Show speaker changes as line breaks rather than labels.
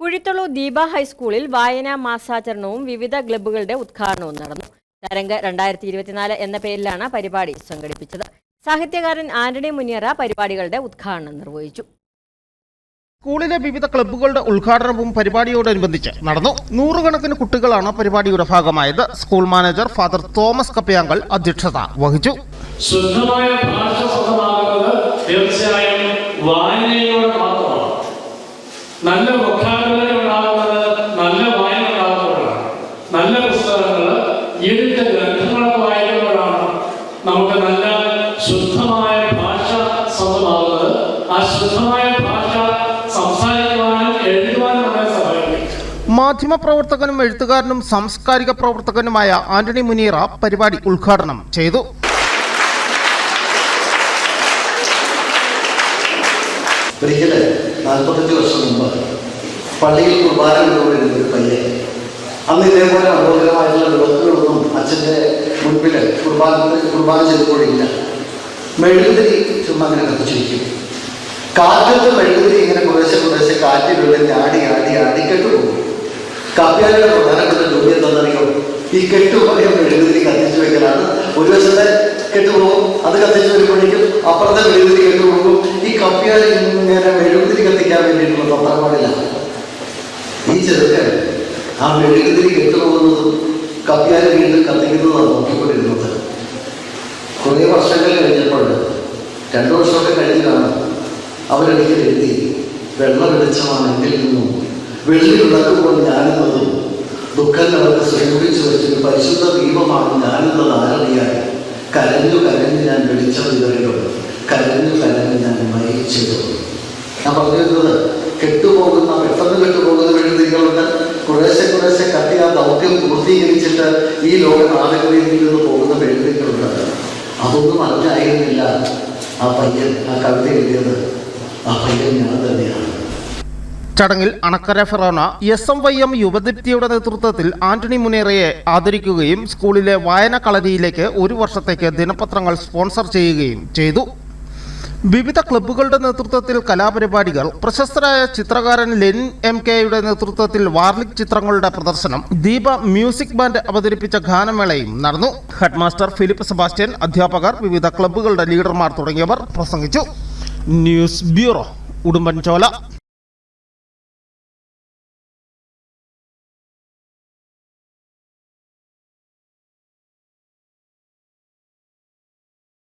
കുഴിത്തുളു ദീപ ഹൈസ്കൂളിൽ വായനാ മാസാചരണവും വിവിധ ക്ലബ്ബുകളുടെ ഉദ്ഘാടനവും നടന്നു. തരംഗ രണ്ടായിരത്തി ഇരുപത്തിനാല് എന്ന പേരിലാണ് പരിപാടി സംഘടിപ്പിച്ചത്. സാഹിത്യകാരൻ ആന്റണി മുനിയറ പരിപാടികളുടെ ഉദ്ഘാടനം നിർവഹിച്ചു.
സ്കൂളിലെ വിവിധ ക്ലബ്ബുകളുടെ ഉദ്ഘാടനവും പരിപാടിയോടനുബന്ധിച്ച് നടന്നു. നൂറുകണക്കിന് കുട്ടികളാണ് പരിപാടിയുടെ ഭാഗമായത്. School manager father Thomas Kappayankal അധ്യക്ഷത വഹിച്ചു.
ശുദ്ധമായ ഭാഷ സ്വന്തമാകുന്നത് തീർച്ചയായും വായനയിലൂടെ മാത്രമാണ്. നല്ല ശുദ്ധമായ ഭാഷ സ്വന്തമാകുന്നത് ആ ശുദ്ധമായ ഭാഷ സംസാരിക്കുവാനും എഴുതുവാനും നമ്മളെ സഹായിക്കും
മാധ്യമപ്രവർത്തകനും എഴുത്തുകാരനും സാംസ്കാരിക പ്രവർത്തകനുമായ ആന്റണി മുനീറ പരിപാടി ഉദ്ഘാടനം ചെയ്തു.
ഒരിക്കൽ നാൽപ്പത്തഞ്ച് വർഷം മുമ്പ് പള്ളിയിൽ കുർബാന കൊണ്ടുപോയിരുന്ന ഒരു പയ്യൻ അന്ന് ഇതേപോലെ മനോഹരമായിട്ടുള്ള വിളക്കുകളൊന്നും അച്ഛന്റെ മുൻപിൽ കുർബാന കുർബാന ചെയ്തുകൊണ്ടില്ല മെഴുകുതിരി ചുമ്മാ അങ്ങനെ കത്തിച്ചിരിക്കും. കാറ്റത്ത് മെഴുകുതിരി ഇങ്ങനെ കുറേശ്ശെ കുറേശ്ശെ കാറ്റിലൂടെ ആടി ആടി ആടി കെട്ടുപോകും. കാപ്പ്യാരുടെ പ്രധാനപ്പെട്ട ജോലി എന്താണെന്നറിയോ? ഈ കെട്ടുപോയ മെഴുകുതിരി കത്തിച്ചു വെക്കലാണ്. ഒരു വശത്തെ കെട്ടുപോകും അത് കത്തിച്ചു വരുമ്പോഴേക്കും അപ്പുറത്തെ മെഴുകുതിരി കെട്ടുപോകും. ഈ കപ്പ്യാർ ഇങ്ങനെ മെഴുകുതിരി കത്തിക്കാൻ വേണ്ടിയിട്ടുള്ള തന്ത്രപ്പാടില്ല ഈ ചെറുക്കൻ ആ മെഴുകുതിരി കെട്ടുപോകുന്നതും കപ്പ്യാർ വീണ്ടും കത്തിക്കുന്നതാണ് നോക്കിക്കൊണ്ടിരുന്നത്. കുറേ വർഷങ്ങൾ കഴിഞ്ഞപ്പോൾ രണ്ടു വർഷമൊക്കെ കഴിഞ്ഞതാണ്. അവരൊരിക്കൽ എഴുതി വെള്ള വെളിച്ചമാണ് എന്നിൽ നിന്നും വെള്ളി വിളക്കുമ്പോൾ ഞാനെന്നതും ദുഃഖങ്ങളൊക്കെ സ്വരൂപിച്ചു വെച്ചൊരു പരിശുദ്ധ ദീപമാണ് ഞാനെന്നത് ആരറിയാൻ കരഞ്ഞു കരഞ്ഞ് ഞാൻ വെളിച്ചം വിതറിയോ കരഞ്ഞു കരഞ്ഞ് ഞാൻ മരിച്ചത് ഞാൻ പറഞ്ഞിരുന്നത് കെട്ടുപോകുന്ന പെട്ടെന്ന് കെട്ടുപോകുന്ന വെള്ളിതികളുണ്ട് കുറേശ്ശെ കുറേശ്ശെ കത്തി ആ ദൗത്യം പൂർത്തീകരിച്ചിട്ട് ഈ ലോക നാടുകളിൽ നിന്ന് പോകുന്ന വെള്ളിതികളുണ്ട് അതൊന്നും അറിഞ്ഞായിരുന്നില്ല. കവിത എഴുതിയത് ഞാൻ തന്നെയാണ്.
ചടങ്ങിൽ Anakkara forane S M Y M യുവദീപ്തിയുടെ നേതൃത്വത്തിൽ ആന്റണി മുനേറയെ ആദരിക്കുകയും സ്കൂളിലെ വായന കളരിയിലേക്ക് ഒരു വർഷത്തേക്ക് ദിനപത്രങ്ങൾ സ്പോൺസർ ചെയ്യുകയും ചെയ്തു. വിവിധ ക്ലബ്ബുകളുടെ നേതൃത്വത്തിൽ കലാപരിപാടികൾ. പ്രശസ്തരായ ചിത്രകാരൻ ലെൻ എം കെയുടെ നേതൃത്വത്തിൽ വാർലിക് ചിത്രങ്ങളുടെ പ്രദർശനം. ദീപ മ്യൂസിക് ബാൻഡ് അവതരിപ്പിച്ച ഗാനമേളയും നടന്നു. ഹെഡ്മാസ്റ്റർ ഫിലിപ്പ് സെബാസ്റ്റ്യൻ അധ്യാപകർ വിവിധ ക്ലബ്ബുകളുടെ ലീഡർമാർ തുടങ്ങിയവർ പ്രസംഗിച്ചു. News bureau Udumbanchola.